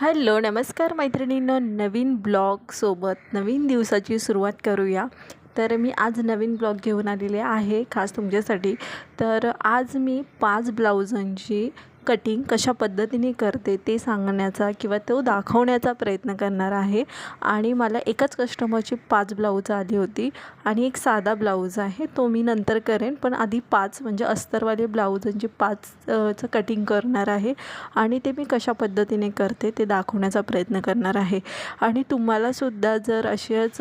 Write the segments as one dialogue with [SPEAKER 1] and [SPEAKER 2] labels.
[SPEAKER 1] Hello नमस्कार मैत्रिणींनो नवीन ब्लॉगसोबत नवीन दिवसाची सुरुवात करूया. तर मी आज नवीन ब्लॉग घेऊन आलेले आहे खास तुमच्यासाठी. तर आज मी पाच ब्लाउजांची कटिंग कशा पद्धतीने करते ते सांगण्याचा किंवा तो दाखवण्याचा प्रयत्न करणार आहे. आणि मला एकाच कस्टमरची पाच ब्लाऊज आली होती आणि एक साधा ब्लाऊज आहे. तो मी नंतर करेन. पण आधी पाच म्हणजे अस्तरवाले ब्लाऊजांची म्हणजे पाच चं कटिंग करणार आहे. आणि ते मी कशा पद्धतीने करते ते दाखवण्याचा प्रयत्न करणार आहे. आणि तुम्हालासुद्धा जर असेच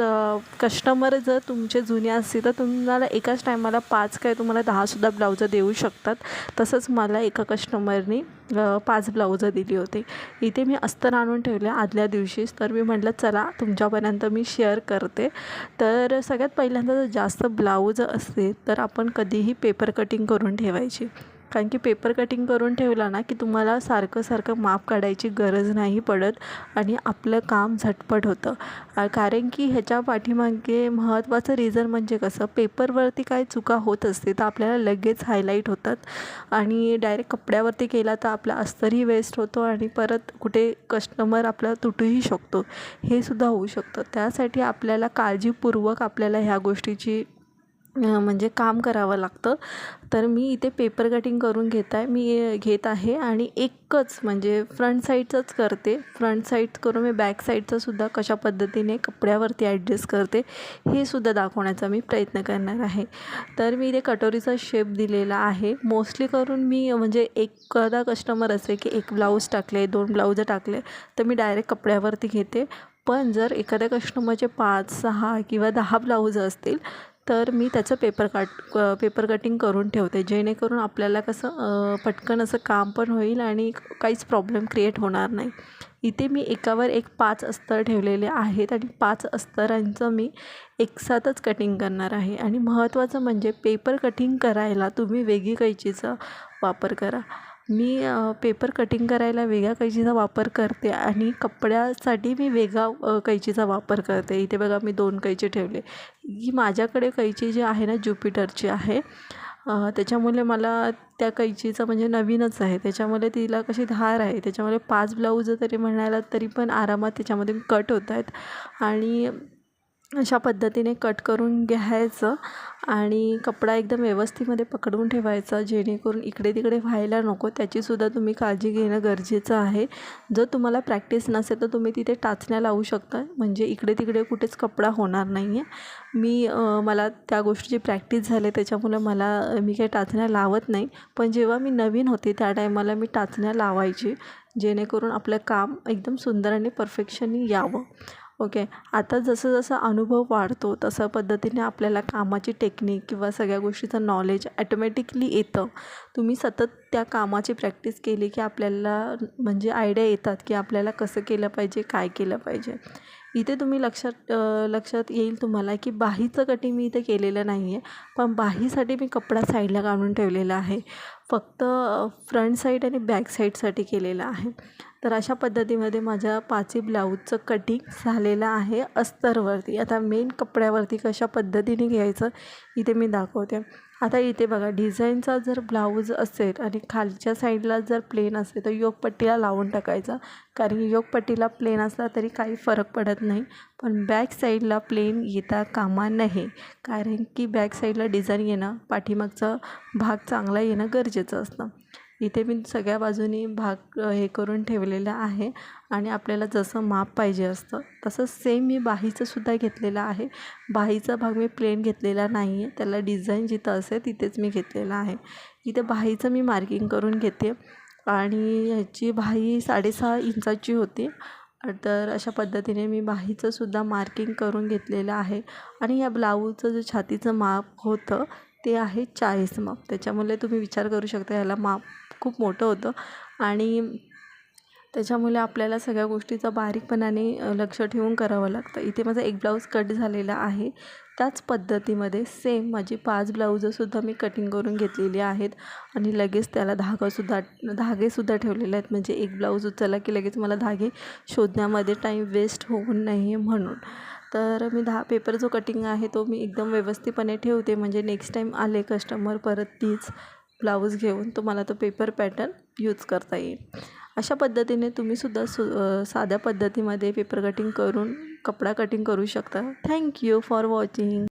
[SPEAKER 1] कस्टमर जर तुमचे जुने असतील तर तुम्हाला एकाच टायमाला पाच काय तुम्हाला दहासुद्धा ब्लाऊजं देऊ शकतात. तसंच मला एका मी पाच ब्लाऊजं दिली होती. इथे मी अस्तर आणून ठेवले आदल्या दिवशीच. तर मी म्हटलं चला तुमच्यापर्यंत मी शेअर करते. तर सगळ्यात पहिल्यांदा जर जास्त ब्लाऊज असते तर आपण कधीही पेपर कटिंग करून ठेवायची. कारण की पेपर कटिंग करून ठेवला ना की तुम्हाला सारखं सारखं माप काढायची गरज नाही पडत आणि आपलं काम झटपट होतं. कारण की ह्याच्या पाठीमागे महत्त्वाचं रिझन म्हणजे कसं पेपरवरती काय चुका होत असते तर आपल्याला लगेच हायलाईट होतात. आणि डायरेक्ट कपड्यावरती केला तर आपला अस्तरही वेस्ट होतो आणि परत कुठे कस्टमर आपला तुटूही शकतो. हे सुद्धा होऊ शकतं. त्यासाठी आपल्याला काळजीपूर्वक आपल्याला ह्या गोष्टीची म्हणजे काम करावं लागतं. तर मी इथे पेपर कटिंग करून घेत आहे मी घेत आहे आणि एकच म्हणजे फ्रंट साईडचंच करते. फ्रंट साईड करून मी बॅक साईडचंसुद्धा कशा पद्धतीने कपड्यावरती ॲडजस्ट करते हे सुद्धा दाखवण्याचा मी प्रयत्न करणार आहे. तर मी इथे कटोरीचा शेप दिलेला आहे. मोस्टली करून मी म्हणजे एखादा कस्टमर असे की एक ब्लाऊज टाकले दोन ब्लाऊज टाकले तर मी डायरेक्ट कपड्यावरती घेते. पण जर एखाद्या कस्टमरचे पाच सहा किंवा दहा ब्लाऊज असतील तर मी त्याचं पेपर काट पेपर कटिंग करून ठेवते. जेणेकरून आपल्याला कसं पटकन असं काम पण होईल आणि काहीच प्रॉब्लेम क्रिएट होणार नाही. इथे मी एकावर एक पाच अस्तर ठेवलेले आहेत आणि पाच अस्तरांचं मी एकसाथच कटिंग करणार आहे. आणि महत्त्वाचं म्हणजे पेपर कटिंग करायला तुम्ही वेगळी कैचीचा वापर करा. मी पेपर कटिंग करायला वेगळ्या कैचीचा वापर करते आणि कपड्यासाठी मी वेगळा कैचीचा वापर करते. इथे बघा मी दोन कैची ठेवले. ही माझ्याकडे कैची जी आहे ना ज्युपिटरची आहे. त्याच्यामुळे मला त्या कैचीचं म्हणजे नवीनच आहे. त्याच्यामुळे तिला कशी धार आहे. त्याच्यामुळे पाच ब्लाऊज तरी म्हणायला तरी पण आरामात त्याच्यामध्ये कट होत आहेत. आणि अशा पद्धतीने कट करून घ्यायचं आणि कपडा एकदम व्यवस्थितमध्ये पकडून ठेवायचा जेणेकरून इकडे तिकडे व्हायला नको. त्याचीसुद्धा तुम्ही काळजी घेणं गरजेचं आहे. जर तुम्हाला प्रॅक्टिस नसेल तर तुम्ही तिथे टाचण्या लावू शकता. म्हणजे इकडे तिकडे कुठेच कपडा होणार नाही आहे मी मला त्या गोष्टीची प्रॅक्टिस झाली त्याच्यामुळं मला मी काही टाचण्या लावत नाही. पण जेव्हा मी नवीन होते त्या टायमाला मी टाचण्या लावायची. जेणेकरून आपलं काम एकदम सुंदर आणि परफेक्शननी यावं. ओके. आता जसं जसं अनुभव वाढतो तसं पद्धतीने आपल्याला कामाची टेक्निक किंवा सगळ्या गोष्टीचं नॉलेज ॲटोमॅटिकली येतं. तुम्ही सतत त्या कामाची प्रॅक्टिस केली की आपल्याला म्हणजे आयडिया येतात की आपल्याला कसं केलं पाहिजे काय केलं पाहिजे. इथे तुम्ही लक्षात लक्षात येईल तुम्हाला की बाहीचं कटिंग मी इथे केलेलं नाही आहे पण बाहीसाठी मी कपडा साईडला काढून ठेवलेला आहे. फक्त फ्रंट साईड आणि बॅक साईडसाठी केलेलं आहे. तर अशा पद्धतीमध्ये माझ्या पाची ब्लाऊजचं कटिंग झालेलं आहे अस्तरवरती. आता मेन कपड्यावरती कशा पद्धतीने घ्यायचं इथे मी दाखवते. आता इथे बघा डिझाईनचा जर ब्लाऊज असेल आणि खालच्या साईडला जर प्लेन असेल तर योगपट्टीला लावून टाकायचा. कारण की योगपट्टीला प्लेन असला तरी काही फरक पडत नाही. पण बॅक साईडला प्लेन येता कामा नाही कारण की बॅक साईडला डिझाईन येणं पाठीमागचा भाग चांगला येणं गरजेचं असतं. इथे मी सगळ्या बाजूनी भाग हे करून ठेवलेलं आहे आणि आपल्याला जसं माप पाहिजे असतं तसं सेम मी बाहीचंसुद्धा घेतलेलं आहे. बाहीचा भाग मी प्लेन घेतलेला नाही आहे त्याला डिझाईन जिथं असेल तिथेच मी घेतलेलं आहे. इथे बाहीचं मी मार्किंग करून घेते आणि ह्याची बाही साडेसहा इंचाची होती. तर अशा पद्धतीने मी बाहीचंसुद्धा मार्किंग करून घेतलेलं आहे आणि या ब्लाऊजचं जे छातीचं माप होतं ते आहे चाळीस माप. त्याच्यामुळे तुम्ही विचार करू शकता ह्याला माप खूप मोठं होतं. आणि त्याच्यामुळे आपल्याला सगळ्या गोष्टीचा बारीकपणाने लक्ष ठेवून करावं लागतं. इथे माझा एक ब्लाऊज कट झालेला आहे. त्याच पद्धतीमध्ये सेम माझी पाच ब्लाऊजंसुद्धा मी कटिंग करून घेतलेली आहेत. आणि लगेच त्याला धागासुद्धा धागेसुद्धा ठेवलेले आहेत. म्हणजे एक ब्लाऊज उचलला की लगेच मला धागे शोधण्यामध्ये टाईम वेस्ट होऊ नये म्हणून. तर मी दहा पेपर जो कटिंग आहे तो मी एकदम व्यवस्थितपणे ठेवते. म्हणजे नेक्स्ट टाईम आले कस्टमर परत तीच ब्लाऊज घेऊन तुम्हाला तो पेपर पॅटर्न यूज करता येईल. अशा पद्धतीने तुम्हीसुद्धा सु साध्या पद्धतीमध्ये पेपर कटिंग करून कपडा कटिंग करू शकता. Thank you for watching.